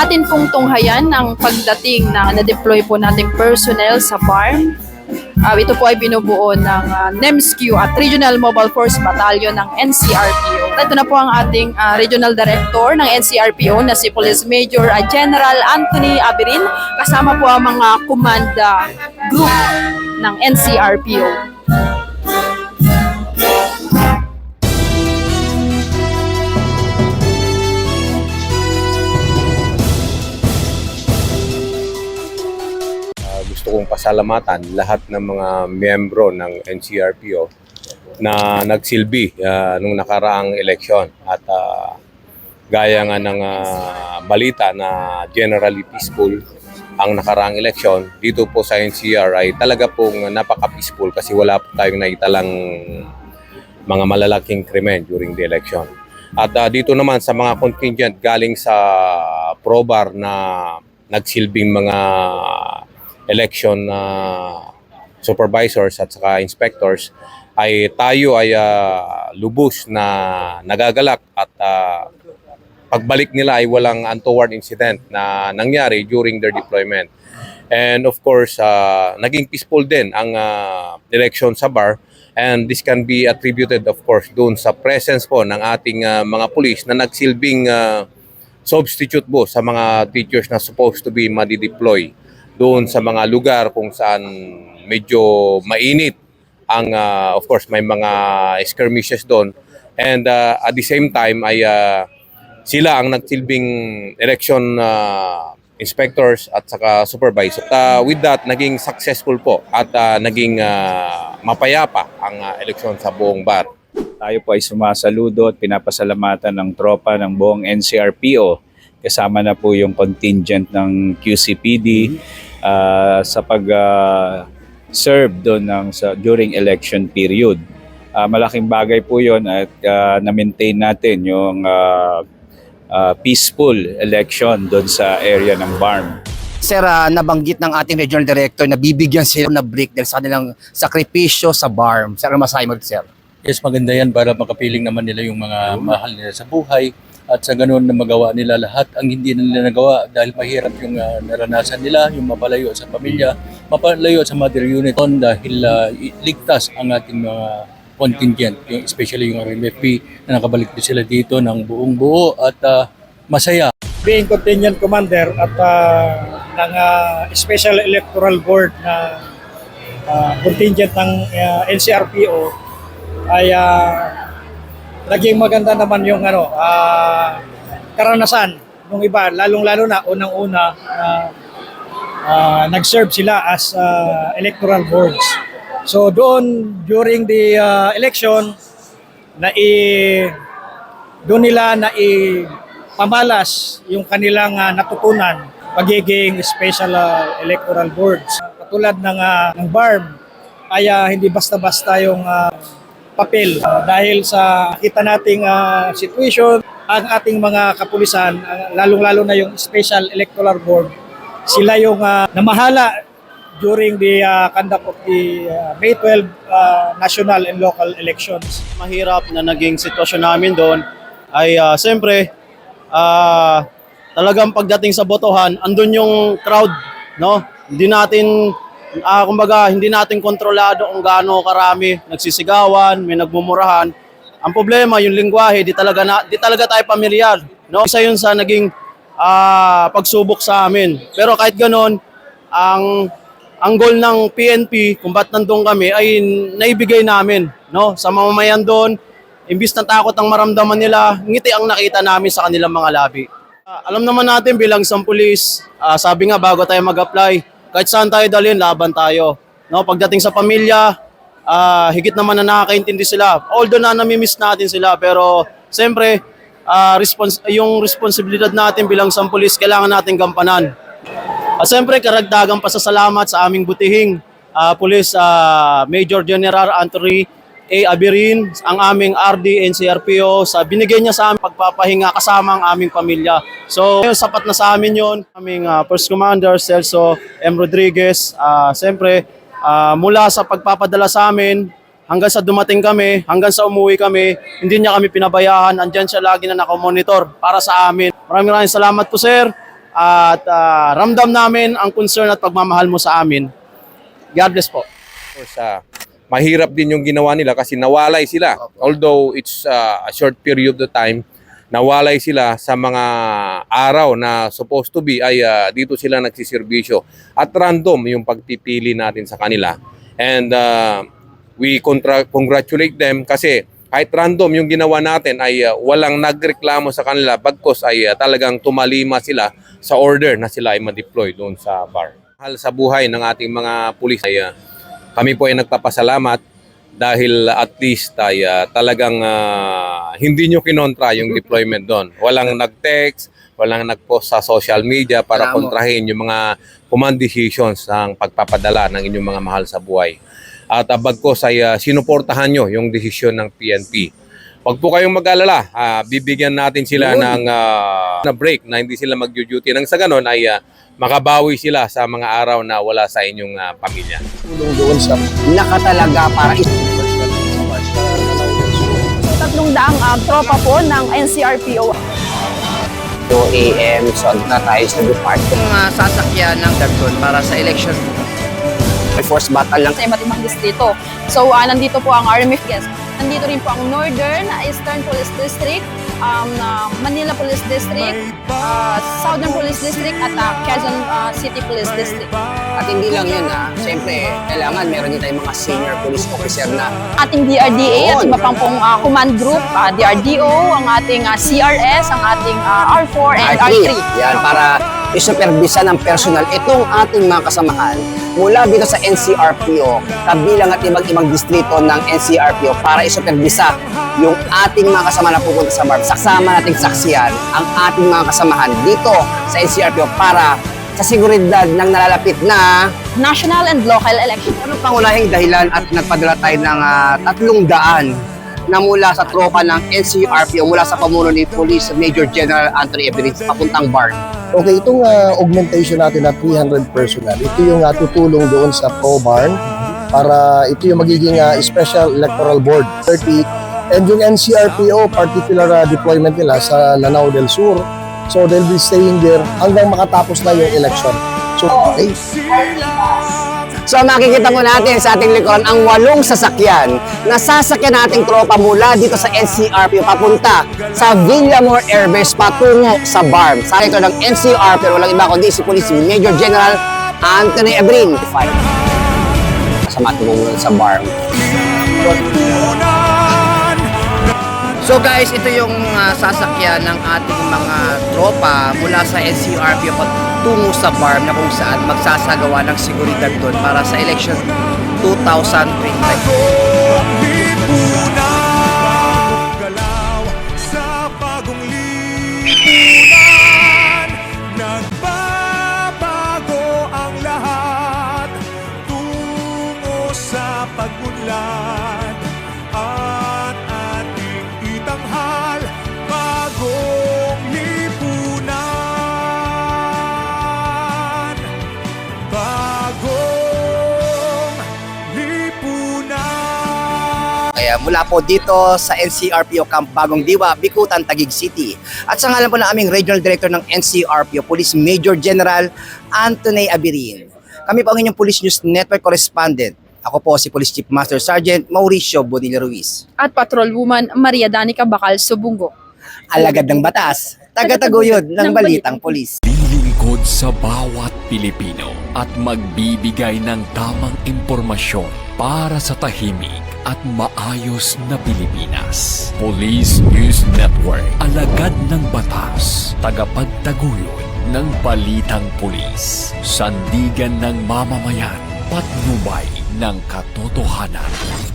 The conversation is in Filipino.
atin pong tunghayan ang pagdating na na-deploy po nating personnel sa farm. Ah, ito po ay binubuo ng ah, NEMSQ at Regional Mobile Force Battalion ng NCRPO. Ito na po ang ating ah, Regional Director ng NCRPO na si Police Major ah, General Anthony Abirin kasama po ang mga command group ng NCRPO. Gusto kong pasalamatan lahat ng mga miyembro ng NCRPO na nagsilbi ah, nung nakaraang eleksyon at ah, gaya nga ng ah, balita na generally peaceful ang nakaraang eleksyon dito po sa NCR ay talaga pong napaka-peaceful kasi wala po tayong naitalang mga malalaking krimen during the election. At ah, dito naman sa mga contingent galing sa Probar na nagsilbing mga election na supervisors at saka inspectors ay tayo ay ah, lubos na nagagalak at ah, pagbalik nila ay walang untoward incident na nangyari during their deployment. And of course, ah, naging peaceful din ang ah, election sa bar and this can be attributed of course doon sa presence po ng ating ah, mga pulis na nagsilbing ah, substitute po sa mga teachers na supposed to be madi-deploy doon sa mga lugar kung saan medyo mainit ang ah, of course may mga skirmishes doon and ah, at the same time ay ah, sila ang nagsilbing election ah, inspectors at saka supervisor. Ah, with that, naging successful po at ah, naging ah, mapayapa ang ah, eleksyon sa buong bar. Tayo po ay sumasaludo at pinapasalamatan ng tropa ng buong NCRPO. Kasama na po yung contingent ng QCPD ah, sa pag-serve doon ng, sa, during election period. Ah, malaking bagay po yon at ah, na-maintain natin yung ah, ah, peaceful election doon sa area ng BARM. Sir, ah, nabanggit ng ating regional director na bibigyan sila na break dahil sa kanilang sakripisyo sa BARM. Sir, ano masahe mo sir? Yes, maganda yan para makapiling naman nila yung mga mahal nila sa buhay at sa ganun na magawa nila lahat ang hindi nila nagawa dahil mahirap yung ah, naranasan nila, yung mapalayo sa pamilya, mapalayo sa mother unit on dahil ah, i- ligtas ang ating mga contingent, yung, especially yung RMFP na nakabalik din sila dito ng buong buo at ah, masaya. being contingent commander at ah, ng ah, Special Electoral Board na ah, contingent ng ah, NCRPO ay ah, naging maganda naman yung ano ah, karanasan ng iba lalong-lalo na unang-una ah, ah, nag-serve sila as ah, electoral boards. So doon during the ah, election na i doon nila na i pamalas yung kanilang ah, natutunan pagiging special ah, electoral boards. Katulad ng, ah, ng BARM ay ah, hindi basta-basta yung ah, papel Ah, dahil sa kita nating ah, situation ang ating mga kapulisan ah, lalong-lalo na yung special electoral board sila yung ah, namahala during the ah, conduct of the ah, May 12 ah, national and local elections. mahirap na naging sitwasyon namin doon ay uh, siyempre ah, talagang pagdating sa botohan andun yung crowd no hindi natin ah, kumbaga hindi natin kontrolado kung gaano karami nagsisigawan may nagmumurahan. Ang problema yung lingwahe di talaga na, di talaga tayo pamilyar no? Isa yun sa naging ah, pagsubok sa amin. Pero kahit ganon ang ang goal ng PNP kung ba't nandun kami ay naibigay namin no? Sa mamamayan doon imbis na takot ang maramdaman nila ngiti ang nakita namin sa kanilang mga labi. Ah, alam naman natin bilang isang pulis ah, sabi nga bago tayo mag-apply kahit saan tayo dalhin laban tayo. No pagdating sa pamilya ah, higit naman na nakakaintindi sila. Although na nami-miss natin sila pero siyempre ah, respons- yung responsibilidad natin bilang isang pulis kailangan natin gampanan. At siyempre, karagdagang pasasalamat sa aming butihing ah, Police ah, Major General Anthony A. Abirin, ang aming RD NCRPO, sa binigay niya sa aming pagpapahinga kasama ang aming pamilya. So, yun, sapat na sa amin yun. Aming ah, First Commander, Celso M. Rodriguez, ah, siyempre, ah, mula sa pagpapadala sa amin, hanggang sa dumating kami, hanggang sa umuwi kami, hindi niya kami pinabayaan. Andyan siya lagi na nakamonitor para sa amin. Maraming maraming salamat po, sir. at ah, ramdam namin ang concern at pagmamahal mo sa amin. God bless po. course, ah, mahirap din yung ginawa nila kasi nawalay sila. Although it's ah, a short period of time, nawalay sila sa mga araw na supposed to be ay ah, dito sila nagsiservisyo. At random yung pagpipili natin sa kanila. And ah, we contra- congratulate them kasi kahit random yung ginawa natin ay ah, walang nagreklamo sa kanila bagkos ay ah, talagang tumalima sila sa order na sila ay ma-deploy doon sa bar. Mahal sa buhay ng ating mga pulis ay ah, kami po ay nagpapasalamat dahil at least ay ah, talagang ah, hindi nyo kinontra yung deployment doon. Walang nag-text, walang nag-post sa social media para kontrahin yung mga command decisions ng pagpapadala ng inyong mga mahal sa buhay. At uh, bagkos ay ah, sinuportahan nyo yung desisyon ng PNP. Huwag po kayong mag-alala, ah, bibigyan natin sila ng ah, na break na hindi sila mag-duty. Nang sa ganon ay ah, makabawi sila sa mga araw na wala sa inyong ah, pamilya. Tulong doon sa nakatalaga para Tatlong daang ah, tropa po ng NCRPO 2 a.m. So, na tayo sa depart. Kung uh, sasakyan ng Dagton para sa election, may force battle lang. sa iba't ibang distrito. So, ah, nandito po ang RMF guest. Nandito rin po ang Northern, Eastern Police District, um, ah, Manila Police District, ah, Southern Police District, at ah, Quezon ah, City Police District. At hindi lang yun ha. Siyempre, kailangan meron din tayong mga senior police officer na Ating DRDA at iba pang pong ah, command group, ah, DRDO, ang ating ah, CRS, ang ating ah, R4 and R3. Yan, para isuperbisa ng personal itong ating mga kasamahan mula dito sa NCRPO, kabilang at ibang ibang distrito ng NCRPO para isuperbisa yung ating mga kasama na pupunta sa bar. Saksama nating saksiyan ang ating mga kasamahan dito sa NCRPO para sa seguridad ng nalalapit na National and local election. ano pangunahing dahilan at nagpadala tayo ng ah, tatlong daan na mula sa tropa ng NCRPO, mula sa pamuno ni Police Major General Anthony Everett papuntang bar. Okay, itong ah, augmentation natin na 300 personnel, ito yung ah, tutulong doon sa Pro Barn para ito yung magiging ah, Special Electoral Board 30 and yung NCRPO particular ah, deployment nila sa Lanao del Sur. So they'll be staying there hanggang makatapos na yung election. So, okay. So makikita po natin sa ating likuran ang walong sasakyan na sasakyan nating tropa mula dito sa NCRPO papunta sa Villamor Airbase patungo sa BARM. Sa ito ng NCRPO, walang iba kundi si Police Major General Anthony Ebrin. Kasama tumulong sa BARM. So guys, ito yung uh, sasakyan ng ating mga tropa mula sa NCRPO patungo sa farm na kung saan magsasagawa ng seguridad doon para sa election 2025. Kaya mula po dito sa NCRPO Camp Bagong Diwa, Bikutan, Taguig City. At sa ngalan po ng aming Regional Director ng NCRPO, Police Major General Anthony Abirin. Kami po ang inyong Police News Network Correspondent. Ako po si Police Chief Master Sergeant Mauricio Bonilla Ruiz. At Patrol Woman Maria Danica Bakal Subungo. Alagad ng batas, taga-taguyod ng Balitang Polis. Lilingkod sa bawat Pilipino at magbibigay ng tamang impormasyon para sa tahimik at maayos na Pilipinas. Police News Network, alagad ng batas, tagapagtaguyod ng Balitang Pulis, sandigan ng mamamayan, patnubay ng katotohanan.